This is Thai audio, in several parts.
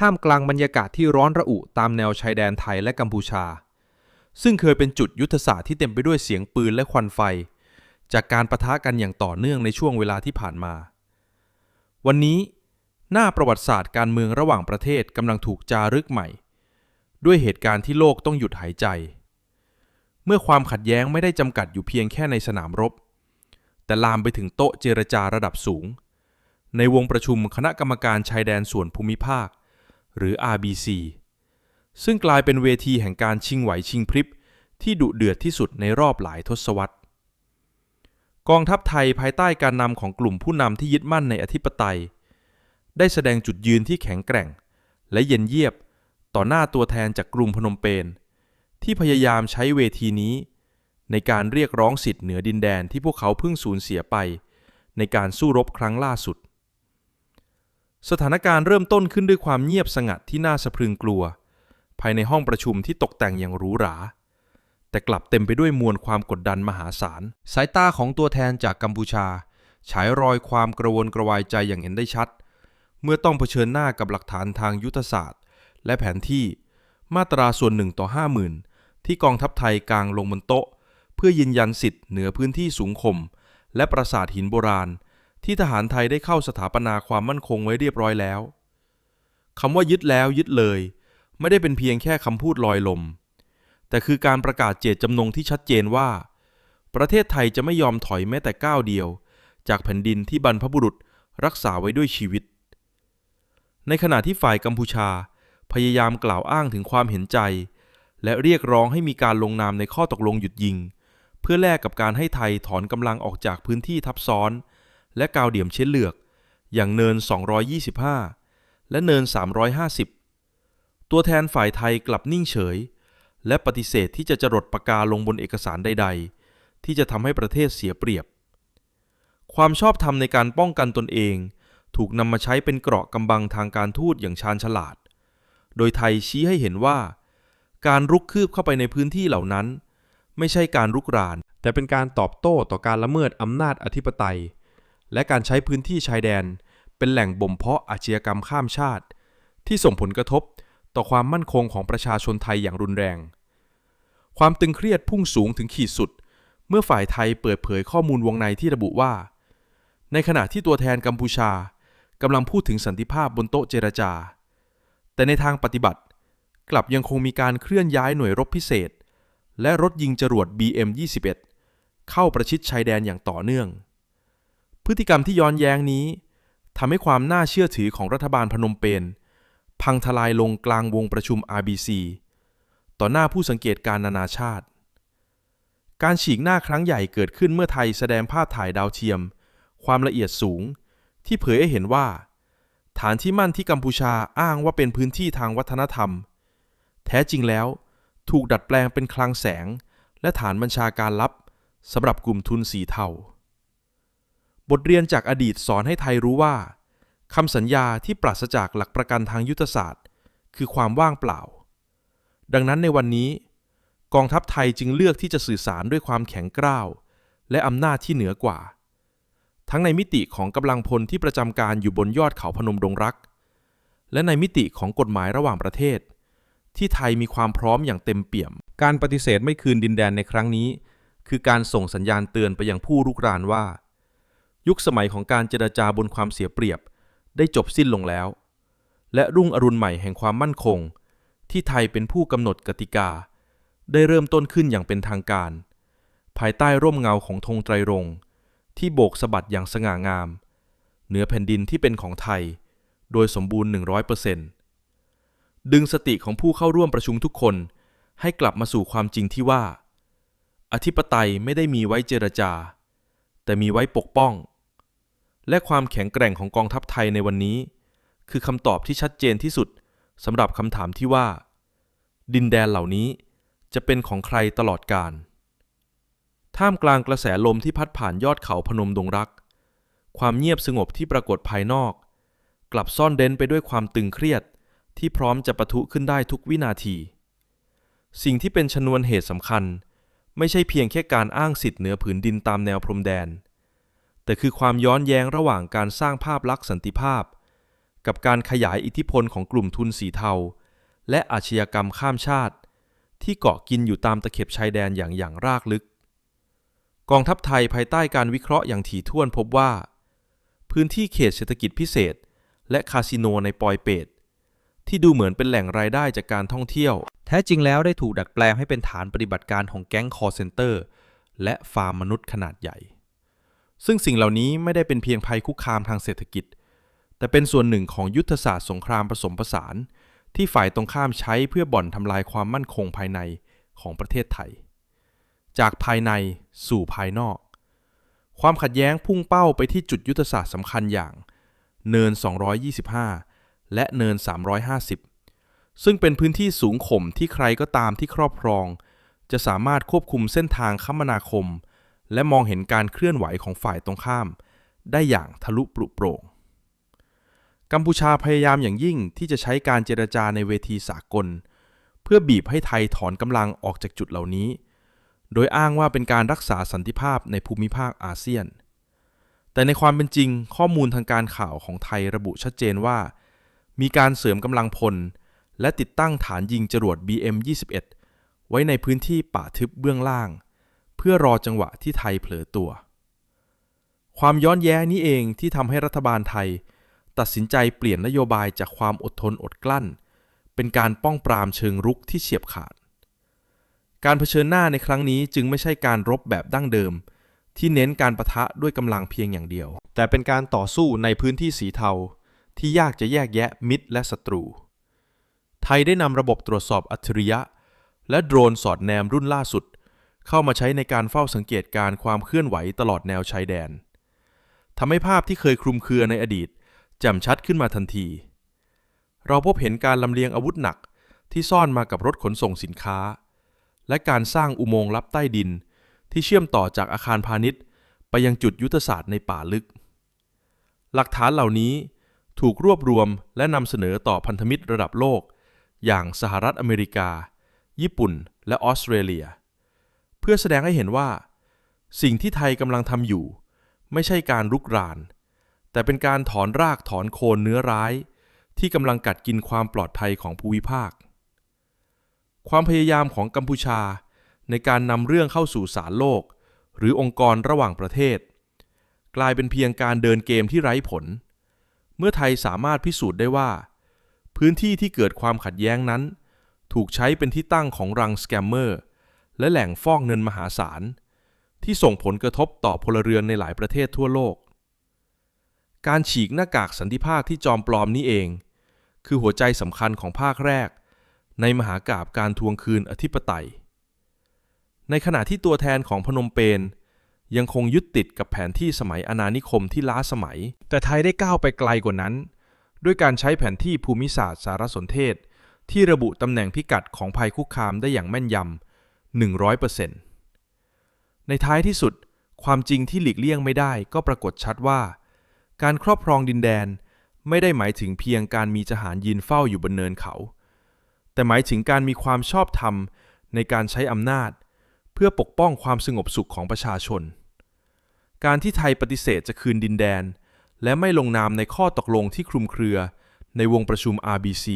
ท่ามกลางบรรยากาศที่ร้อนระอุตามแนวชายแดนไทยและกัมพูชา ซึ่งเคยเป็นจุดยุทธศาสตร์ที่เต็มไปด้วยเสียงปืนและควันไฟ จากการประทะกันอย่างต่อเนื่องในช่วงเวลาที่ผ่านมา วันนี้หน้าประวัติศาสตร์การเมืองระหว่างประเทศกำลังถูกจารึกใหม่ ด้วยเหตุการณ์ที่โลกต้องหยุดหายใจ เมื่อความขัดแย้งไม่ได้จำกัดอยู่เพียงแค่ในสนามรบ แต่ลามไปถึงโต๊ะเจรจาระดับสูง ในวงประชุมคณะกรรมการชายแดนส่วนภูมิภาค หรือ RBC ซึ่งกลายเป็นเวทีแห่งการชิงไหวชิงพริบ ที่ดุเดือดที่สุดในรอบหลายทศวรรษ กองทัพไทยภายใต้การนำของกลุ่มผู้นำที่ยึดมั่นในอธิปไตย ได้แสดงจุดยืนที่แข็งแกร่ง และเย็นเยียบต่อหน้าตัวแทนจากกรุงพนมเปญที่พยายามใช้เวทีนี้ ในการเรียกร้องสิทธิ์เหนือดินแดนที่พวกเขาเพิ่งสูญเสียไป ในการสู้รบครั้งล่าสุด สถานการณ์เริ่มต้นขึ้นด้วยความเงียบสงัดที่น่าสะพรึงกลัว ภายในห้องประชุมที่ตกแต่งอย่างหรูหรา แต่กลับเต็มไปด้วยมวลความกดดันมหาศาล สายตาของตัวแทนจากกัมพูชา ฉายรอยความกระวนกระวายใจอย่างเห็นได้ชัด เมื่อต้องเผชิญหน้ากับหลักฐานทางยุทธศาสตร์ และแผนที่มาตราส่วนหนึ่งต่อห้าหมื่นที่กองทัพไทยกางลงบนโต๊ะ เพื่อยืนยันสิทธิ์เหนือพื้นที่สูงคม และปราสาทหินโบราณ ที่ทหารไทยได้เข้าสถาปนาความมั่นคงไว้เรียบร้อยแล้วคำว่ายึดแล้วยึดเลย ไม่ได้เป็นเพียงแค่คำพูดลอยลม แต่คือการประกาศเจตจำนงที่ชัดเจนว่า ประเทศไทยจะไม่ยอมถอยแม้แต่ก้าวเดียว จากแผ่นดินที่บรรพบุรุษรักษาไว้ด้วยชีวิต ในขณะที่ฝ่ายกัมพูชา พยายามกล่าวอ้างถึงความเห็นใจ และเรียกร้องให้มีการลงนามในข้อตกลงหยุดยิง เพื่อแลกกับการให้ไทยถอนกำลังออกจากพื้นที่ทับซ้อน และกาวเดี่ยมเชื้อเลือก อย่างเนิน 225 และเนิน 350 ตัวแทนฝ่ายไทยกลับนิ่งเฉย และปฏิเสธที่จะจรดปากกาลงบนเอกสารใด ๆ ที่จะทำให้ประเทศเสียเปรียบ ความชอบธรรมในการป้องกันตนเองถูกนำมาใช้เป็นเกราะกำบังทางการทูตอย่างชาญฉลาด โดยไทยชี้ให้เห็นว่า การรุกคืบเข้าไปในพื้นที่เหล่านั้น ไม่ใช่การรุกราน แต่เป็นการตอบโต้ต่อการละเมิดอำนาจอธิปไตย และการใช้พื้นที่ชายแดน เป็นแหล่งบ่มเพาะอาชญากรรมข้ามชาติ ที่ส่งผลกระทบต่อความมั่นคงของประชาชนไทยอย่างรุนแรง ความตึงเครียดพุ่งสูงถึงขีดสุด เมื่อฝ่ายไทยเปิดเผยข้อมูลวงในที่ระบุว่า ในขณะที่ตัวแทนกัมพูชากำลังพูดถึงสันติภาพบนโต๊ะเจรจา แต่ในทางปฏิบัติ กลับยังคงมีการเคลื่อนย้ายหน่วยรบพิเศษ และรถยิงจรวด BM-21 เข้าประชิดชายแดนอย่างต่อเนื่อง พฤติกรรมที่ย้อนแย้งนี้ทำให้ความน่าเชื่อถือของรัฐบาลพนมเปญพังทลายลงกลางวงประชุม RBC ต่อหน้าผู้สังเกตการนานาชาติ การฉีกหน้าครั้งใหญ่เกิดขึ้นเมื่อไทยแสดงภาพถ่ายดาวเทียม ความละเอียดสูง ที่เผยให้เห็นว่า ฐานที่มั่นที่กัมพูชาอ้างว่าเป็นพื้นที่ทางวัฒนธรรม แท้จริงแล้วถูกดัดแปลงเป็นคลังแสง และฐานบัญชาการลับสำหรับกลุ่มทุนสีเทา บทเรียนจากอดีตสอนให้ไทยรู้ว่าคำสัญญาที่ปราศจากหลักประกันทางยุทธศาสตร์ คือความว่างเปล่า ดังนั้นในวันนี้ กองทัพไทยจึงเลือกที่จะสื่อสารด้วยความแข็งกร้าว และอำนาจที่เหนือกว่า ทั้งในมิติของกำลังพลที่ประจำการอยู่บนยอดเขาพนมดงรัก และในมิติของกฎหมายระหว่างประเทศ ที่ไทยมีความพร้อมอย่างเต็มเปี่ยม การปฏิเสธไม่คืนดินแดนในครั้งนี้ คือการส่งสัญญาณเตือนไปยังผู้รุกรานว่า ยุคสมัยของการเจรจาบนความเสียเปรียบ ได้จบสิ้นลงแล้ว และรุ่งอรุณใหม่แห่งความมั่นคง ที่ไทยเป็นผู้กำหนดกติกา ได้เริ่มต้นขึ้นอย่างเป็นทางการ ภายใต้ร่มเงาของธงไตรรงค์ที่โบกสะบัดอย่างสง่างาม เหนือแผ่นดินที่เป็นของไทย โดยสมบูรณ์ 100%ดึงสติของผู้เข้าร่วมประชุมทุกคนให้กลับมาสู่ความจริงที่ว่า อธิปไตยไม่ได้มีไว้เจรจา แต่มีไว้ปกป้อง และความแข็งแกร่งของกองทัพไทยในวันนี้ คือคำตอบที่ชัดเจนที่สุดสำหรับคำถามที่ว่า ดินแดนเหล่านี้จะเป็นของใครตลอดกาลท่ามกลางกระแสลมที่พัดผ่านยอดเขาพนมดงรัก ความเงียบสงบที่ปรากฏภายนอก กลับซ่อนเด้นไปด้วยความตึงเครียดที่พร้อมจะปะทุขึ้นได้ทุกวินาที สิ่งที่เป็นชนวนเหตุสำคัญ ไม่ใช่เพียงแค่การอ้างสิทธิ์เหนือผืนดินตามแนวพรมแดน แต่คือความย้อนแย้งระหว่างการสร้างภาพลักษณ์สันติภาพ กับการขยายอิทธิพลของกลุ่มทุนสีเทา และอาชญากรรมข้ามชาติ ที่เกาะกินอยู่ตามตะเข็บชายแดนอย่างอย่างรากลึก กองทัพไทยภายใต้การวิเคราะห์อย่างถี่ถ้วนพบว่า พื้นที่เขตเศรษฐกิจพิเศษ และคาสิโนในปอยเปตที่ดูเหมือนเป็นแหล่งรายได้จากการท่องเที่ยว แท้จริงแล้วได้ถูกดัดแปลงให้เป็นฐานปฏิบัติการของแก๊งคอร์เซนเตอร์ และฟาร์มมนุษย์ขนาดใหญ่ ซึ่งสิ่งเหล่านี้ไม่ได้เป็นเพียงภัยคุกคามทางเศรษฐกิจ แต่เป็นส่วนหนึ่งของยุทธศาสตร์สงครามผสมผสาน ที่ฝ่ายตรงข้ามใช้เพื่อบ่อนทำลายความมั่นคงภายในของประเทศไทย จากภายในสู่ภายนอก ความขัดแย้งพุ่งเป้าไปที่จุดยุทธศาสตร์สำคัญอย่าง เนิน 225 และเนิน 350 ซึ่งเป็นพื้นที่สูงข่มที่ใครก็ตามที่ครอบครอง จะสามารถควบคุมเส้นทางคมนาคม และมองเห็นการเคลื่อนไหวของฝ่ายตรงข้าม ได้อย่างทะลุปรุโปร่ง กัมพูชาพยายามอย่างยิ่งที่จะใช้การเจรจาในเวทีสากล เพื่อบีบให้ไทยถอนกำลังออกจากจุดเหล่านี้ โดยอ้างว่าเป็นการรักษาสันติภาพในภูมิภาคอาเซียน แต่ในความเป็นจริงข้อมูลทางการข่าวของไทยระบุชัดเจนว่า มีการเสริมกำลังพล และติดตั้งฐานยิงจรวด BM-21 ไว้ในพื้นที่ป่าทึบเบื้องล่าง เพื่อรอจังหวะที่ไทยเผลอตัว ความย้อนแย้งนี้เองที่ทำให้รัฐบาลไทย ตัดสินใจเปลี่ยนนโยบายจากความอดทนอดกลั้น เป็นการป้องปรามเชิงรุกที่เฉียบขาด การเผชิญหน้าในครั้งนี้จึงไม่ใช่การรบแบบดั้งเดิม ที่เน้นการประทะด้วยกำลังเพียงอย่างเดียว แต่เป็นการต่อสู้ในพื้นที่สีเทาที่ยากจะแยกแยะมิตรและศัตรู ไทยได้นำระบบตรวจสอบอัจฉริยะ และโดรนสอดแนมรุ่นล่าสุด เข้ามาใช้ในการเฝ้าสังเกตการความเคลื่อนไหวตลอดแนวชายแดนทำให้ภาพที่เคยคลุมเครือในอดีตแจ่มชัดขึ้นมาทันที เราพบเห็นการลำเลียงอาวุธหนักที่ซ่อนมากับรถขนส่งสินค้า และการสร้างอุโมงค์ลับใต้ดิน ที่เชื่อมต่อจากอาคารพาณิชย์ ไปยังจุดยุทธศาสตร์ในป่าลึก หลักฐานเหล่านี้ถูกรวบรวมและนำเสนอต่อพันธมิตรระดับโลก อย่างสหรัฐอเมริกา ญี่ปุ่น และออสเตรเลีย เพื่อแสดงให้เห็นว่า สิ่งที่ไทยกำลังทำอยู่ ไม่ใช่การรุกราน แต่เป็นการถอนรากถอนโคนเนื้อร้าย ที่กำลังกัดกินความปลอดภัยของภูมิภาค ความพยายามของกัมพูชา ในการนำเรื่องเข้าสู่ศาลโลก หรือองค์กรระหว่างประเทศ กลายเป็นเพียงการเดินเกมที่ไร้ผล เมื่อไทยสามารถพิสูจน์ได้ว่า พื้นที่ที่เกิดความขัดแย้งนั้น ถูกใช้เป็นที่ตั้งของรังสแกมเมอร์ และแหล่งฟอกเงินมหาศาล ที่ส่งผลกระทบต่อพลเรือนในหลายประเทศทั่วโลก การฉีกหน้ากากสันติภาพที่จอมปลอมนี้เอง คือหัวใจสำคัญของภาคแรก ในมหากาบการทวงคืนอธิปไตย ในขณะที่ตัวแทนของพนมเปญยังคงยึดติดกับแผนที่สมัยอาณานิคมที่ล้าสมัย แต่ไทยได้ก้าวไปไกลกว่านั้น ด้วยการใช้แผนที่ภูมิศาสตร์สารสนเทศ ที่ระบุตำแหน่งพิกัดของภัยคุกคามได้อย่างแม่นยำ 100%ในท้ายที่สุด ความจริงที่หลีกเลี่ยงไม่ได้ก็ปรากฏชัดว่า การครอบครองดินแดนไม่ได้หมายถึงเพียงการมีทหารยืนเฝ้าอยู่บนเนินเขา แต่หมายถึงการมีความชอบธรรมในการใช้อำนาจ เพื่อปกป้องความสงบสุขของประชาชน การที่ไทยปฏิเสธจะคืนดินแดน และไม่ลงนามในข้อตกลงที่คลุมเครือในวงประชุม RBC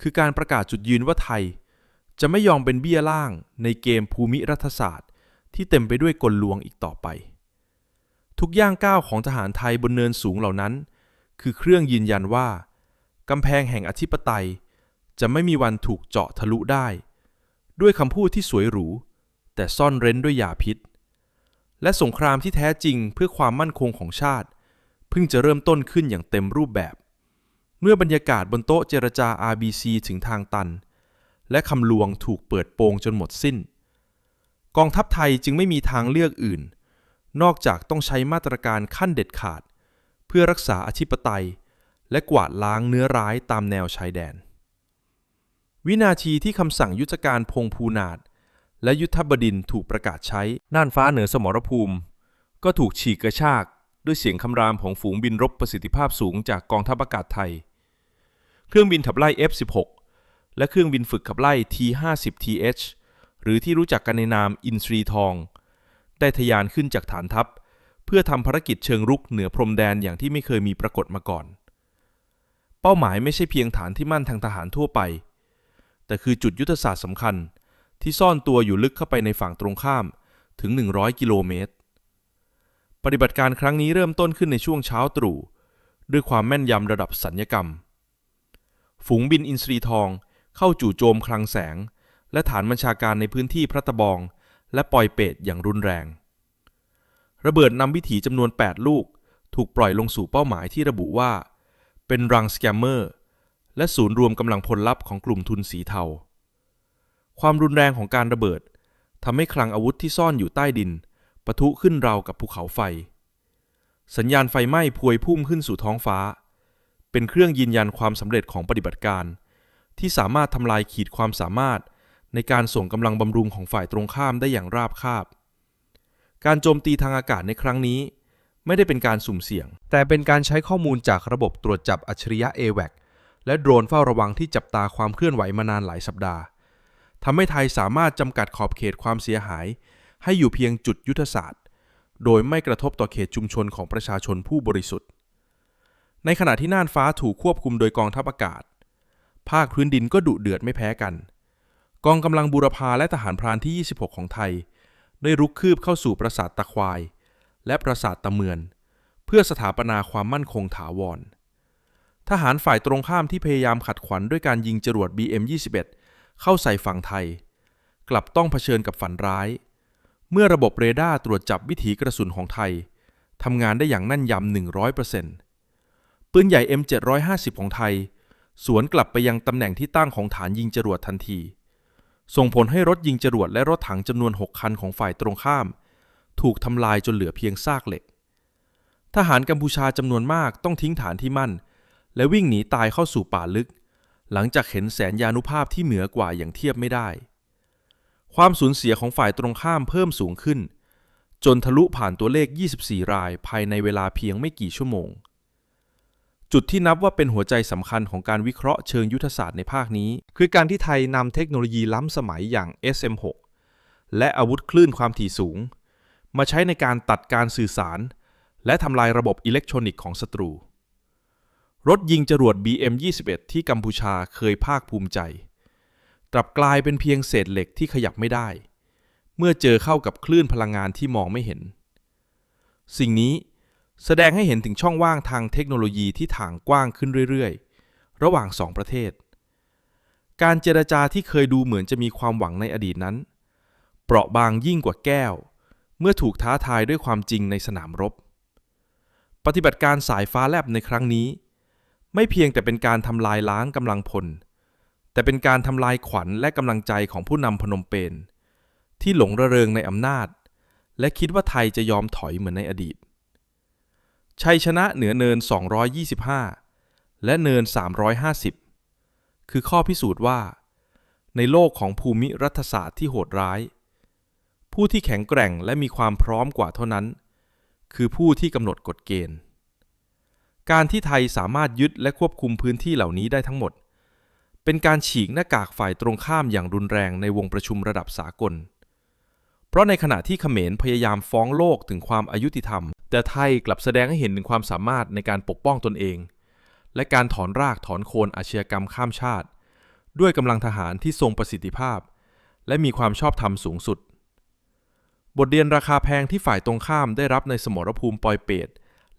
คือการประกาศจุดยืนว่าไทย จะไม่ยอมเป็นเบี้ยล่างในเกมภูมิรัฐศาสตร์ ที่เต็มไปด้วยกลลวงอีกต่อไป ทุกย่างก้าวของทหารไทยบนเนินสูงเหล่านั้น คือเครื่องยืนยันว่ากำแพงแห่งอธิปไตย จะไม่มีวันถูกเจาะทะลุได้ ด้วยคำพูดที่สวยหรู แต่ซ่อนเร้นด้วยยาพิษ และสงครามที่แท้จริงเพื่อความมั่นคงของชาติ เพิ่งจะเริ่มต้นขึ้นอย่างเต็มรูปแบบ เมื่อบรรยากาศบนโต๊ะเจรจา RBC ถึงทางตัน และคำลวงถูกเปิดโปงจนหมดสิ้น กองทัพไทยจึงไม่มีทางเลือกอื่น นอกจากต้องใช้มาตรการขั้นเด็ดขาด เพื่อรักษาอธิปไตย และกวาดล้างเนื้อร้ายตามแนวชายแดน วินาทีที่คำสั่งยุทธการพงภูนาถและยุทธบดินทร์ถูกประกาศใช้น่านฟ้าเหนือสมรภูมิ ก็ถูกฉีกกระชากด้วยเสียงคำรามของฝูงบินรบประสิทธิภาพสูงจากกองทัพอากาศไทย เครื่องบินขับไล่ F-16 และเครื่องบินฝึกขับไล่ T-50TH หรือที่รู้จักกันในนามอินทรีทอง ได้ทะยานขึ้นจากฐานทัพ เพื่อทำภารกิจเชิงรุกเหนือพรมแดนอย่างที่ไม่เคยมีปรากฏมาก่อน เป้าหมายไม่ใช่เพียงฐานที่มั่นทางทหารทั่วไป แต่คือจุดยุทธศาสตร์สำคัญที่ซ่อนตัวอยู่ลึกเข้าไปในฝั่งตรงข้ามถึง 100 กิโลเมตร ปฏิบัติการครั้งนี้เริ่มต้นขึ้นในช่วงเช้าตรู่ ด้วยความแม่นยำระดับสัญญกรรม ฝูงบินอินทรีทอง เข้าจู่โจมคลังแสง และฐานบัญชาการในพื้นที่พระตะบอง และปล่อยเปตอย่างรุนแรง ระเบิดนำวิถีจำนวน 8 ลูก ถูกปล่อยลงสู่เป้าหมายที่ระบุว่า เป็นรังสแกมเมอร์ และศูนย์รวมกำลังพลลับของกลุ่มทุนสีเทา ความรุนแรงของการระเบิดทำให้คลังอาวุธที่ซ่อนอยู่ใต้ดินปะทุขึ้นราวกับภูเขาไฟ สัญญาณไฟไหม้พวยพุ่งขึ้นสู่ท้องฟ้า เป็นเครื่องยืนยันความสำเร็จของปฏิบัติการ ที่สามารถทำลายขีดความสามารถ ในการส่งกำลังบำรุงของฝ่ายตรงข้ามได้อย่างราบคาบ การโจมตีทางอากาศในครั้งนี้ ไม่ได้เป็นการสุ่มเสี่ยง แต่เป็นการใช้ข้อมูลจากระบบตรวจจับอัจฉริยะ AWAC และโดรนเฝ้าระวังที่จับตาความเคลื่อนไหวมานานหลายสัปดาห์ทำให้ไทยสามารถจำกัดขอบเขตความเสียหาย ให้อยู่เพียงจุดยุทธศาสตร์ โดยไม่กระทบต่อเขตชุมชนของประชาชนผู้บริสุทธิ์ ในขณะที่น่านฟ้าถูกควบคุมโดยกองทัพอากาศ ภาคพื้นดินก็ดุเดือดไม่แพ้กัน กองกำลังบูรพาและทหารพรานที่ 26 ของไทย ได้รุกคืบเข้าสู่ปราสาทตะควาย และปราสาทตะเมือน เพื่อสถาปนาความมั่นคงถาวร ทหารฝ่ายตรงข้ามที่พยายามขัดขวัญด้วยการยิงจรวด BM-21 เข้าใส่ฝั่งไทย กลับต้องเผชิญกับฝันร้าย เมื่อระบบเรดาร์ตรวจจับวิถีกระสุนของไทยทำงานได้อย่างแน่นยำ100%ปืนใหญ่ M750 ของไทย สวนกลับไปยังตำแหน่งที่ตั้งของฐานยิงจรวดทันที ส่งผลให้รถยิงจรวดและรถถังจำนวน 6 คันของฝ่ายตรงข้าม ถูกทำลายจนเหลือเพียงซากเหล็ก ทหารกัมพูชาจำนวนมากต้องทิ้งฐานที่มั่น และวิ่งหนีตายเข้าสู่ป่าลึก หลังจากเห็นแสนยานุภาพที่เหนือกว่าอย่างเทียบไม่ได้ ความสูญเสียของฝ่ายตรงข้ามเพิ่มสูงขึ้น จนทะลุผ่านตัวเลข 24 รายภายในเวลาเพียงไม่กี่ชั่วโมง จุดที่นับว่าเป็นหัวใจสำคัญของการวิเคราะห์เชิงยุทธศาสตร์ในภาคนี้ คือการที่ไทยนำเทคโนโลยีล้ำสมัยอย่าง SM6 และอาวุธคลื่นความถี่สูง มาใช้ในการตัดการสื่อสาร และทำลายระบบอิเล็กทรอนิกส์ของศัตรู รถยิงจรวด BM21 ที่กัมพูชาเคยภาคภูมิใจ กลับกลายเป็นเพียงเศษเหล็กที่ขยับไม่ได้ เมื่อเจอเข้ากับคลื่นพลังงานที่มองไม่เห็น สิ่งนี้ แสดงให้เห็นถึงช่องว่างทางเทคโนโลยีที่ถ่างกว้างขึ้นเรื่อยๆ ระหว่างสองประเทศ การเจรจาที่เคยดูเหมือนจะมีความหวังในอดีตนั้น เปราะบางยิ่งกว่าแก้ว เมื่อถูกท้าทายด้วยความจริงในสนามรบ ปฏิบัติการสายฟ้าแลบในครั้งนี้ ไม่เพียงแต่เป็นการทำลายล้างกำลังพล แต่เป็นการทำลายขวัญและกำลังใจของผู้นำพนมเปญที่หลงระเริงในอำนาจ และคิดว่าไทยจะยอมถอยเหมือนในอดีต ชัยชนะเหนือเนิน 225 และเนิน 350 คือข้อพิสูจน์ว่า ในโลกของภูมิรัฐศาสตร์ที่โหดร้าย ผู้ที่แข็งแกร่งและมีความพร้อมกว่าเท่านั้น คือผู้ที่กำหนดกฎเกณฑ์ การที่ไทยสามารถยึดและควบคุมพื้นที่เหล่านี้ได้ทั้งหมด เป็นการฉีกหน้ากากฝ่ายตรงข้ามอย่างรุนแรงในวงประชุมระดับสากล เพราะในขณะที่เขมรพยายามฟ้องโลกถึงความอายุติธรรม แต่ไทยกลับแสดงให้เห็นถึงความสามารถในการปกป้องตนเอง และการถอนรากถอนโคนอาชญากรรมข้ามชาติ ด้วยกำลังทหารที่ทรงประสิทธิภาพ และมีความชอบธรรมสูงสุด บทเรียนราคาแพงที่ฝ่ายตรงข้ามได้รับในสมรภูมิปอยเปต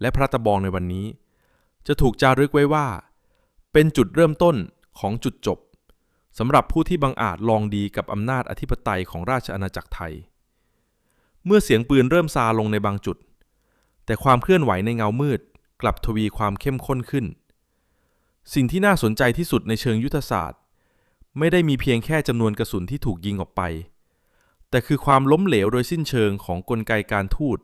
และพระตะบองในวันนี้ จะถูกจารึกไว้ว่า เป็นจุดเริ่มต้นของจุดจบสำหรับผู้ที่บังอาจลองดีกับอำนาจอธิปไตยของราชอาณาจักรไทย เมื่อเสียงปืนเริ่มซาลงในบางจุด แต่ความเคลื่อนไหวในเงามืดกลับทวีความเข้มข้นขึ้น สิ่งที่น่าสนใจที่สุดในเชิงยุทธศาสตร์ ไม่ได้มีเพียงแค่จำนวนกระสุนที่ถูกยิงออกไป แต่คือความล้มเหลวโดยสิ้นเชิงของกลไกการทูต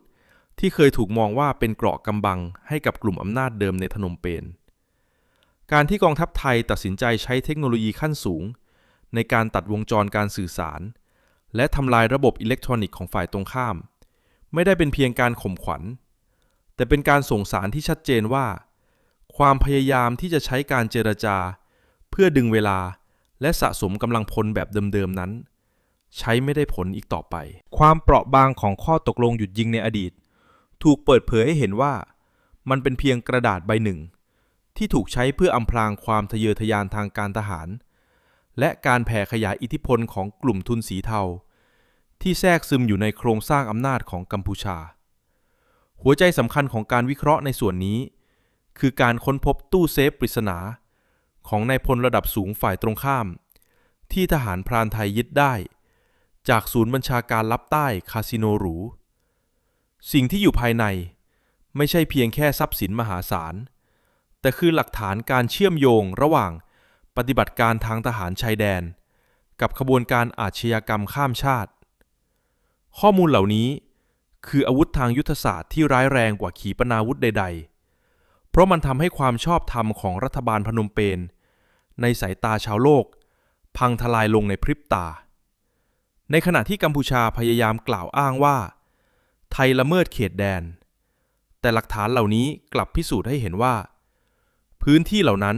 ที่เคยถูกมองว่าเป็นเกราะกำบังให้กับกลุ่มอำนาจเดิมในพนมเปญการที่กองทัพไทยตัดสินใจใช้เทคโนโลยีขั้นสูง ในการตัดวงจรการสื่อสาร และทำลายระบบอิเล็กทรอนิกส์ของฝ่ายตรงข้าม ไม่ได้เป็นเพียงการข่มขวัญ แต่เป็นการส่งสารที่ชัดเจนว่า ความพยายามที่จะใช้การเจรจา เพื่อดึงเวลาและสะสมกำลังพลแบบเดิมๆนั้น ใช้ไม่ได้ผลอีกต่อไป ความเปราะบางของข้อตกลงหยุดยิงในอดีต ถูกเปิดเผยให้เห็นว่า มันเป็นเพียงกระดาษใบหนึ่ง ที่ถูกใช้เพื่ออำพรางความทะเยอทะยานทางการทหาร และการแผ่ขยายอิทธิพลของกลุ่มทุนสีเทา ที่แทรกซึมอยู่ในโครงสร้างอำนาจของกัมพูชา หัวใจสำคัญของการวิเคราะห์ในส่วนนี้ คือการค้นพบตู้เซฟปริศนา ของนายพลระดับสูงฝ่ายตรงข้าม ที่ทหารพรานไทยยึดได้ จากศูนย์บัญชาการลับใต้คาสิโนหรู สิ่งที่อยู่ภายในไม่ใช่เพียงแค่ทรัพย์สินมหาศาล แต่คือหลักฐานการเชื่อมโยงระหว่าง ปฏิบัติการทางทหารชายแดน กับขบวนการอาชญากรรมข้ามชาติ ข้อมูลเหล่านี้คืออาวุธทางยุทธศาสตร์ที่ร้ายแรงกว่าขีปนาวุธใด ๆ เพราะมันทำให้ความชอบธรรมของรัฐบาลพนมเปญในสายตาชาวโลก พังทลายลงในพริบตา ในขณะที่กัมพูชาพยายามกล่าวอ้างว่า ไทยละเมิดเขตแดน แต่หลักฐานเหล่านี้กลับพิสูจน์ให้เห็นว่า พื้นที่เหล่านั้น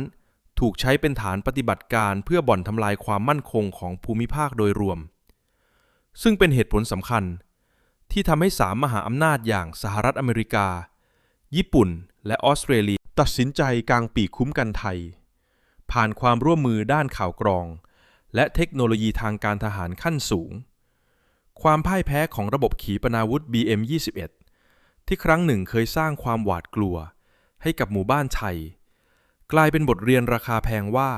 ถูกใช้เป็นฐานปฏิบัติการเพื่อบ่อนทำลายความมั่นคงของภูมิภาคโดยรวม ซึ่งเป็นเหตุผลสำคัญ ที่ทำให้สามมหาอำนาจอย่างสหรัฐอเมริกา ญี่ปุ่น และออสเตรเลีย ตัดสินใจกางปีกคุ้มกันไทย ผ่านความร่วมมือด้านข่าวกรอง และเทคโนโลยีทางการทหารขั้นสูง ความพ่ายแพ้ของระบบขีปนาวุธ BM-21 ที่ครั้งหนึ่งเคยสร้างความหวาดกลัว ให้กับหมู่บ้านไทย กลายเป็นบทเรียนราคาแพงว่า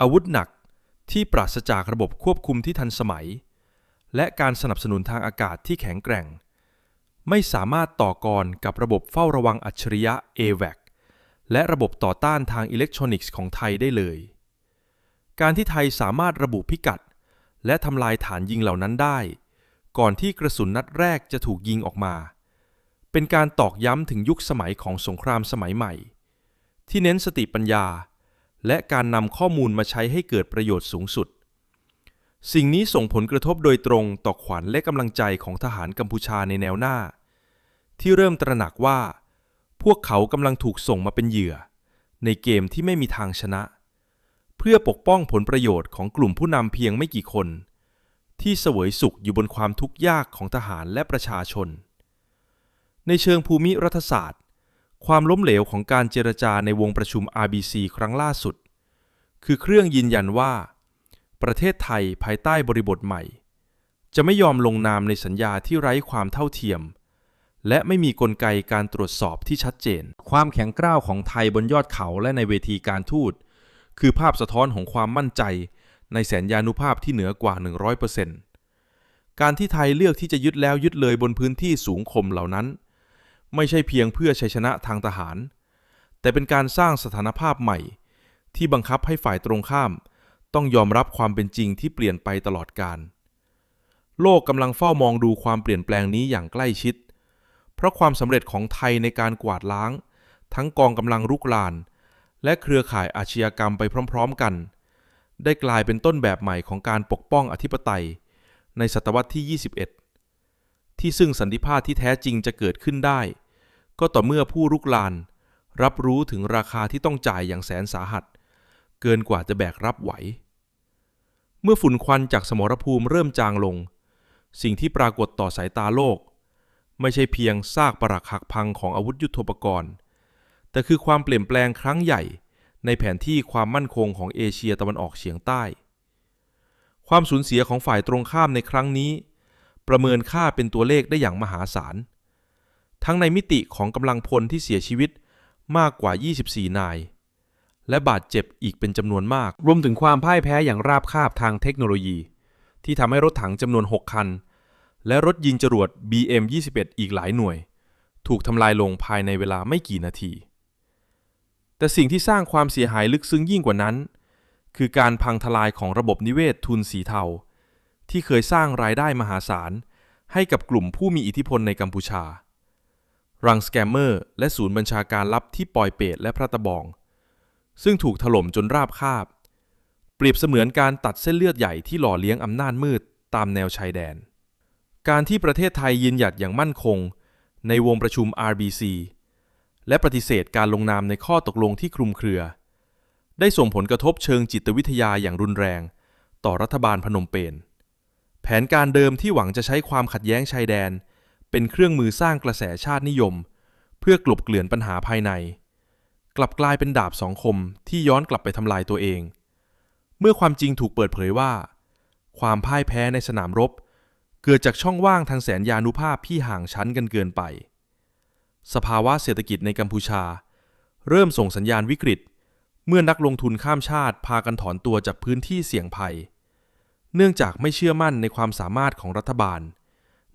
อาวุธหนักที่ปราศจากระบบควบคุมที่ทันสมัย และการสนับสนุนทางอากาศที่แข็งแกร่ง ไม่สามารถต่อกรกับระบบเฝ้าระวังอัจฉริยะ AVAC และระบบต่อต้านทางอิเล็กทรอนิกส์ของไทยได้เลย การที่ไทยสามารถระบุพิกัด และทำลายฐานยิงเหล่านั้นได้ ก่อนที่กระสุนนัดแรกจะถูกยิงออกมา เป็นการตอกย้ำถึงยุคสมัยของสงครามสมัยใหม่ ที่เน้นสติปัญญา และการนำข้อมูลมาใช้ให้เกิดประโยชน์สูงสุด สิ่งนี้ส่งผลกระทบโดยตรงต่อขวัญและกำลังใจของทหารกัมพูชาในแนวหน้า ที่เริ่มตระหนักว่า พวกเขากำลังถูกส่งมาเป็นเหยื่อ ในเกมที่ไม่มีทางชนะ เพื่อปกป้องผลประโยชน์ของกลุ่มผู้นำเพียงไม่กี่คน ที่เสวยสุขอยู่บนความทุกข์ยากของทหารและประชาชน ในเชิงภูมิรัฐศาสตร์ ความล้มเหลวของการเจรจาในวงประชุม RBC ครั้งล่าสุด คือเครื่องยืนยันว่า ประเทศไทยภายใต้บริบทใหม่ จะไม่ยอมลงนามในสัญญาที่ไร้ความเท่าเทียม และไม่มีกลไกการตรวจสอบที่ชัดเจน ความแข็งกร้าวของไทยบนยอดเขาและในเวทีการทูต คือภาพสะท้อนของความมั่นใจ ในแสนยานุภาพที่เหนือกว่า 100%การที่ไทยเลือกที่จะยึดแล้วยึดเลยบนพื้นที่สูงคมเหล่านั้น ไม่ใช่เพียงเพื่อชัยชนะทางทหาร แต่เป็นการสร้างสถานภาพใหม่ ที่บังคับให้ฝ่ายตรงข้าม ต้องยอมรับความเป็นจริงที่เปลี่ยนไปตลอดกาลโลกกำลังเฝ้ามองดูความเปลี่ยนแปลงนี้อย่างใกล้ชิด เพราะความสำเร็จของไทยในการกวาดล้าง ทั้งกองกำลังรุกราน และเครือข่ายอาชญากรรมไปพร้อม ๆ กัน ได้กลายเป็นต้นแบบใหม่ของการปกป้องอธิปไตย ในศตวรรษที่ 21 ที่ซึ่งสันติภาพที่แท้จริงจะเกิดขึ้นได้ ก็ต่อเมื่อผู้รุกราน รับรู้ถึงราคาที่ต้องจ่ายอย่างแสนสาหัส เกินกว่าจะแบกรับไหว เมื่อฝุ่นควันจากสมรภูมิเริ่มจางลง สิ่งที่ปรากฏต่อสายตาโลก ไม่ใช่เพียงซากปรักหักพังของอาวุธยุโทโธปกรณ์ แต่คือความเปลี่ยนแปลงครั้งใหญ่ในแผนที่ความมั่นคงของเอเชียตะวันออกเฉียงใต้ ความสูญเสียของฝ่ายตรงข้ามในครั้งนี้ ประเมินค่าเป็นตัวเลขได้อย่างมหาศาล ทั้งในมิติของกำลังพลที่เสียชีวิตมากกว่า 24 นาย และบาดเจ็บอีกเป็นจำนวนมาก รวมถึงความพ่ายแพ้อย่างราบคาบทางเทคโนโลยี ที่ทำให้รถถังจำนวน 6 คัน และรถยิงจรวด BM-21 อีกหลายหน่วย ถูกทำลายลงภายในเวลาไม่กี่นาที แต่สิ่งที่สร้างความเสียหายลึกซึ้งยิ่งกว่านั้น คือการพังทลายของระบบนิเวศทุนสีเทา ที่เคยสร้างรายได้มหาศาล ให้กับกลุ่มผู้มีอิทธิพลในกัมพูชา รังสแกมเมอร์และศูนย์บัญชาการลับที่ปอยเปตและพระตะบอง ซึ่งถูกถล่มจนราบคาบ เปรียบเสมือนการตัดเส้นเลือดใหญ่ที่หล่อเลี้ยงอำนาจมืดตามแนวชายแดน การที่ประเทศไทยยืนหยัดอย่างมั่นคง ในวงประชุม RBC และปฏิเสธการลงนามในข้อตกลงที่คลุมเครือ ได้ส่งผลกระทบเชิงจิตวิทยาอย่างรุนแรง ต่อรัฐบาลพนมเปญ ผนการเดิมที่หวังจะใช้ความขัดแย้งชายแดน เป็นเครื่องมือสร้างกระแสชาตินิยม เพื่อกลบเกลื่อนปัญหาภายใน กลับกลายเป็นดาบสองคมที่ย้อนกลับไปทำลายตัวเอง เมื่อความจริงถูกเปิดเผยว่า ความพ่ายแพ้ในสนามรบ เกิดจากช่องว่างทางแสนยานุภาพที่ห่างชั้นกันเกินไป สภาวะเศรษฐกิจในกัมพูชา เริ่มส่งสัญญาณวิกฤต เมื่อนักลงทุนข้ามชาติพากันถอนตัวจากพื้นที่เสี่ยงภัย เนื่องจากไม่เชื่อมั่นในความสามารถของรัฐบาล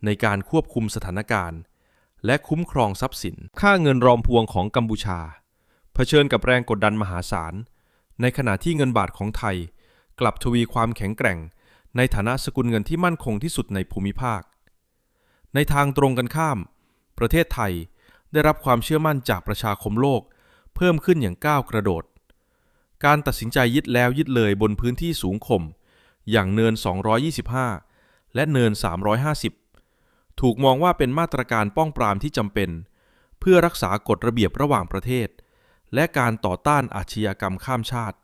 ในการควบคุมสถานการณ์ และคุ้มครองทรัพย์สิน ค่าเงินรอมพวงของกัมพูชา เผชิญกับแรงกดดันมหาศาล ในขณะที่เงินบาทของไทย กลับทวีความแข็งแกร่ง ในฐานะสกุลเงินที่มั่นคงที่สุดในภูมิภาค ในทางตรงกันข้าม ประเทศไทยได้รับความเชื่อมั่นจากประชาคมโลก เพิ่มขึ้นอย่างก้าวกระโดด การตัดสินใจยึดแล้วยึดเลยบนพื้นที่สูงข่ม อย่างเนิน 225 และเนิน 350 ถูกมองว่าเป็นมาตรการป้องปรามที่จำเป็น เพื่อรักษากฎระเบียบระหว่างประเทศ และการต่อต้านอาชญากรรมข้ามชาติ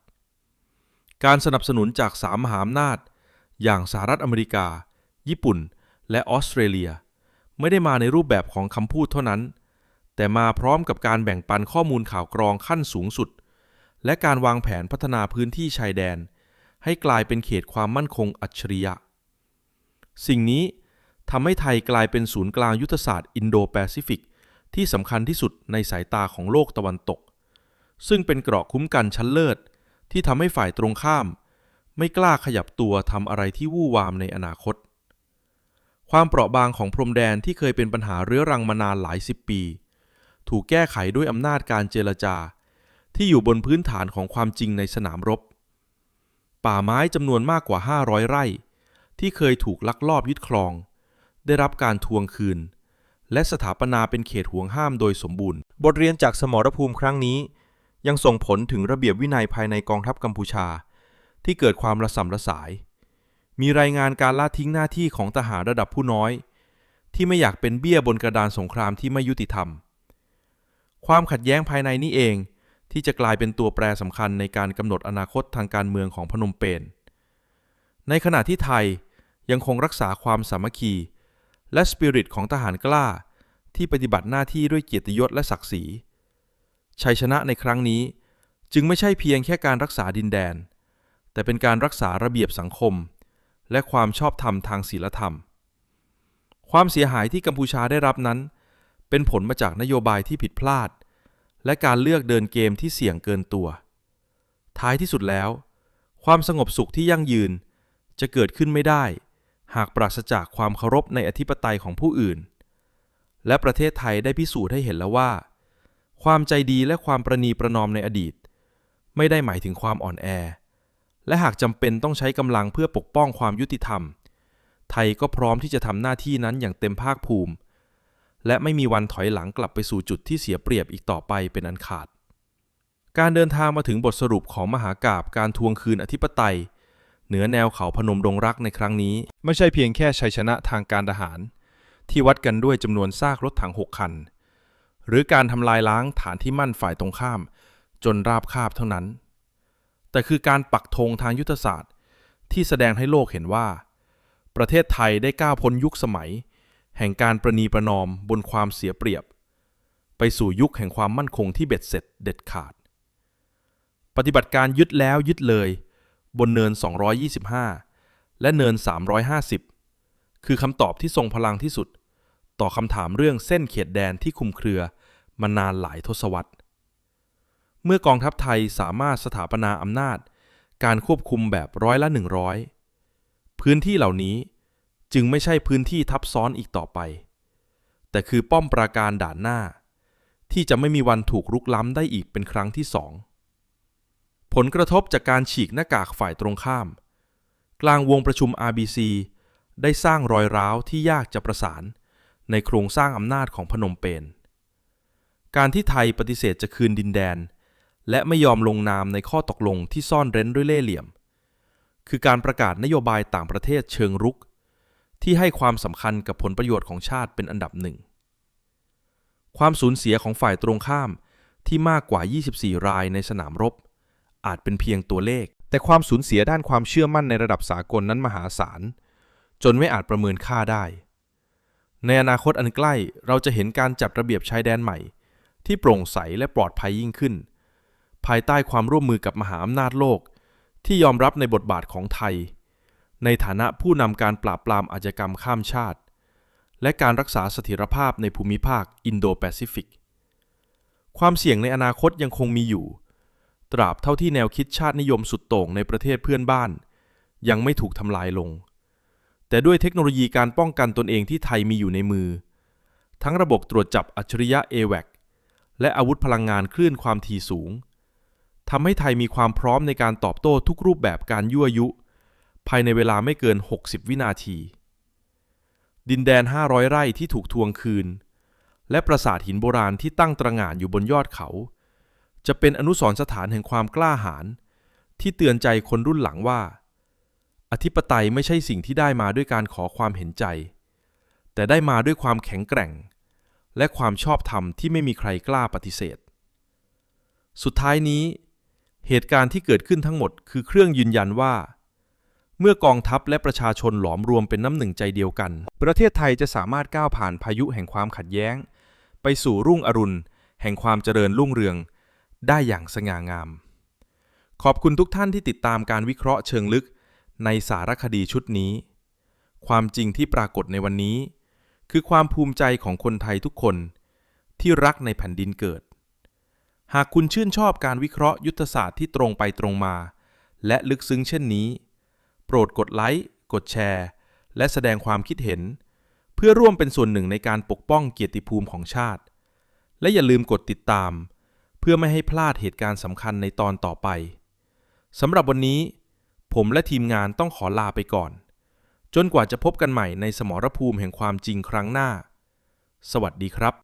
การสนับสนุนจากสามมหาอำนาจ อย่างสหรัฐอเมริกา ญี่ปุ่น และออสเตรเลีย ไม่ได้มาในรูปแบบของคำพูดเท่านั้น แต่มาพร้อมกับการแบ่งปันข้อมูลข่าวกรองขั้นสูงสุด และการวางแผนพัฒนาพื้นที่ชายแดน ให้กลายเป็นเขตความมั่นคงอัจฉริยะ สิ่งนี้ทำให้ไทยกลายเป็นศูนย์กลางยุทธศาสตร์อินโดแปซิฟิกที่สำคัญที่สุดในสายตาของโลกตะวันตก ซึ่งเป็นเกราะคุ้มกันชั้นเลิศ ที่ทำให้ฝ่ายตรงข้าม ไม่กล้าขยับตัวทำอะไรที่วู่วามในอนาคต ความเปราะบางของพรมแดนที่เคยเป็นปัญหาเรื้อรังมานานหลายสิบปี ถูกแก้ไขด้วยอำนาจการเจรจา ที่อยู่บนพื้นฐานของความจริงในสนามรบ ป่าไม้จำนวนมากกว่า 500 ไร่ ที่เคยถูกลักลอบยึดครอง ได้รับการทวงคืน และสถาปนาเป็นเขตห่วงห้ามโดยสมบูรณ์ บทเรียนจากสมรภูมิครั้งนี้ ยังส่งผลถึงระเบียบวินัยภายในกองทัพกัมพูชา ที่เกิดความระส่ำระสาย มีรายงานการละทิ้งหน้าที่ของทหารระดับผู้น้อย ที่ไม่อยากเป็นเบี้ยบนกระดานสงครามที่ไม่ยุติธรรม ความขัดแย้งภายในนี้เอง ที่จะกลายเป็นตัวแปรสำคัญในการกำหนดอนาคตทางการเมืองของพนมเปญในขณะที่ไทยยังคงรักษาความสามัคคี และสปิริตของทหารกล้า ที่ปฏิบัติหน้าที่ด้วยเกียรติยศและศักดิ์ศรี ชัยชนะในครั้งนี้จึงไม่ใช่เพียงแค่การรักษาดินแดน แต่เป็นการรักษาระเบียบสังคม และความชอบธรรมทางศีลธรรม ความเสียหายที่กัมพูชาได้รับนั้น เป็นผลมาจากนโยบายที่ผิดพลาด และการเลือกเดินเกมที่เสี่ยงเกินตัว ท้ายที่สุดแล้ว ความสงบสุขที่ยั่งยืน จะเกิดขึ้นไม่ได้ หากปราศจากความเคารพในอธิปไตยของผู้อื่น และประเทศไทยได้พิสูจน์ให้เห็นแล้วว่า ความใจดีและความประนีประนอมในอดีต ไม่ได้หมายถึงความอ่อนแอ และหากจำเป็นต้องใช้กำลังเพื่อปกป้องความยุติธรรม ไทยก็พร้อมที่จะทำหน้าที่นั้นอย่างเต็มภาคภูมิ และไม่มีวันถอยหลังกลับไปสู่จุดที่เสียเปรียบอีกต่อไปเป็นอันขาด การเดินทางมาถึงบทสรุปของมหากาบการทวงคืนอธิปไตย เหนือแนวเขาพนมดงรักในครั้งนี้ ไม่ใช่เพียงแค่ชัยชนะทางการทหาร ที่วัดกันด้วยจำนวนซากรถถังหกคัน หรือการทำลายล้างฐานที่มั่นฝ่ายตรงข้าม จนราบคาบเท่านั้น แต่คือการปักธงทางยุทธศาสตร์ ที่แสดงให้โลกเห็นว่า ประเทศไทยได้ก้าวพ้นยุคสมัย แห่งการประนีประนอมบนความเสียเปรียบ ไปสู่ยุคแห่งความมั่นคงที่เบ็ดเสร็จเด็ดขาด ปฏิบัติการยึดแล้วยึดเลย บนเนิน 225 และเนิน 350 คือคำตอบที่ทรงพลังที่สุด ต่อคำถามเรื่องเส้นเขตแดนที่คุมเครือมานานหลายทศวรรษ เมื่อกองทัพไทยสามารถสถาปนาอำนาจ การควบคุมแบบร้อยละ100พื้นที่เหล่านี้ จึงไม่ใช่พื้นที่ทับซ้อนอีกต่อไป แต่คือป้อมปราการด่านหน้า ที่จะไม่มีวันถูกรุกล้ำได้อีกเป็นครั้งที่สองผลกระทบจากการฉีกหน้ากากฝ่ายตรงข้าม กลางวงประชุม RBC ได้สร้างรอยร้าวที่ยากจะประสาน ในโครงสร้างอำนาจของพนมเปญการที่ไทยปฏิเสธจะคืนดินแดน และไม่ยอมลงนามในข้อตกลงที่ซ่อนเร้นด้วยเล่ห์เหลี่ยม คือการประกาศนโยบายต่างประเทศเชิงรุก ที่ให้ความสำคัญกับผลประโยชน์ของชาติเป็นอันดับหนึ่ง ความสูญเสียของฝ่ายตรงข้ามที่มากกว่า 24 รายในสนามรบ อาจเป็นเพียงตัวเลข แต่ความสูญเสียด้านความเชื่อมั่นในระดับสากลนั้นมหาศาล จนไม่อาจประเมินค่าได้ ในอนาคตอันใกล้เราจะเห็นการจัดระเบียบชายแดนใหม่ ที่โปร่งใสและปลอดภัยยิ่งขึ้น ภายใต้ความร่วมมือกับมหาอำนาจโลก ที่ยอมรับในบทบาทของไทย ในฐานะผู้นำการปราบปรามอาชญากรรมข้ามชาติ และการรักษาเสถียรภาพในภูมิภาคอินโดแปซิฟิก ความเสี่ยงในอนาคตยังคงมีอยู่ ตราบเท่าที่แนวคิดชาตินิยมสุดโต่งในประเทศเพื่อนบ้าน ยังไม่ถูกทำลายลง แต่ด้วยเทคโนโลยีการป้องกันตนเองที่ไทยมีอยู่ในมือ ทั้งระบบตรวจจับอัจฉริยะ AWAC และอาวุธพลังงานคลื่นความถี่สูงทำให้ไทยมีความพร้อมในการตอบโต้ทุกรูปแบบการยั่วยุ ภายในเวลาไม่เกิน 60 วินาที ดินแดน 500 ไร่ที่ถูกทวงคืน และปราสาทหินโบราณที่ตั้งตระหง่านอยู่บนยอดเขา จะเป็นอนุสรณ์สถานแห่งความกล้าหาญที่เตือนใจคนรุ่นหลังว่า อธิปไตยไม่ใช่สิ่งที่ได้มาด้วยการขอความเห็นใจ แต่ได้มาด้วยความแข็งแกร่ง และความชอบธรรมที่ไม่มีใครกล้าปฏิเสธ สุดท้ายนี้ เหตุการณ์ที่เกิดขึ้นทั้งหมดคือเครื่องยืนยันว่า เมื่อกองทัพและประชาชนหลอมรวมเป็นน้ำหนึ่งใจเดียวกัน ประเทศไทยจะสามารถก้าวผ่านพายุแห่งความขัดแย้ง ไปสู่รุ่งอรุณ แห่งความเจริญรุ่งเรือง ได้อย่างสง่างาม ขอบคุณทุกท่านที่ติดตามการวิเคราะห์เชิงลึกในสารคดีชุดนี้ ความจริงที่ปรากฏในวันนี้ คือความภูมิใจของคนไทยทุกคน ที่รักในแผ่นดินเกิด หากคุณชื่นชอบการวิเคราะห์ยุทธศาสตร์ที่ตรงไปตรงมา และลึกซึ้งเช่นนี้ โปรดกดไลค์กดแชร์ และแสดงความคิดเห็น เพื่อร่วมเป็นส่วนหนึ่งในการปกป้องเกียรติภูมิของชาติ และอย่าลืมกดติดตาม เพื่อไม่ให้พลาดเหตุการณ์สำคัญในตอนต่อไปสำหรับวันนี้ ผมและทีมงานต้องขอลาไปก่อน จนกว่าจะพบกันใหม่ในสมรภูมิแห่งความจริงครั้งหน้า สวัสดีครับ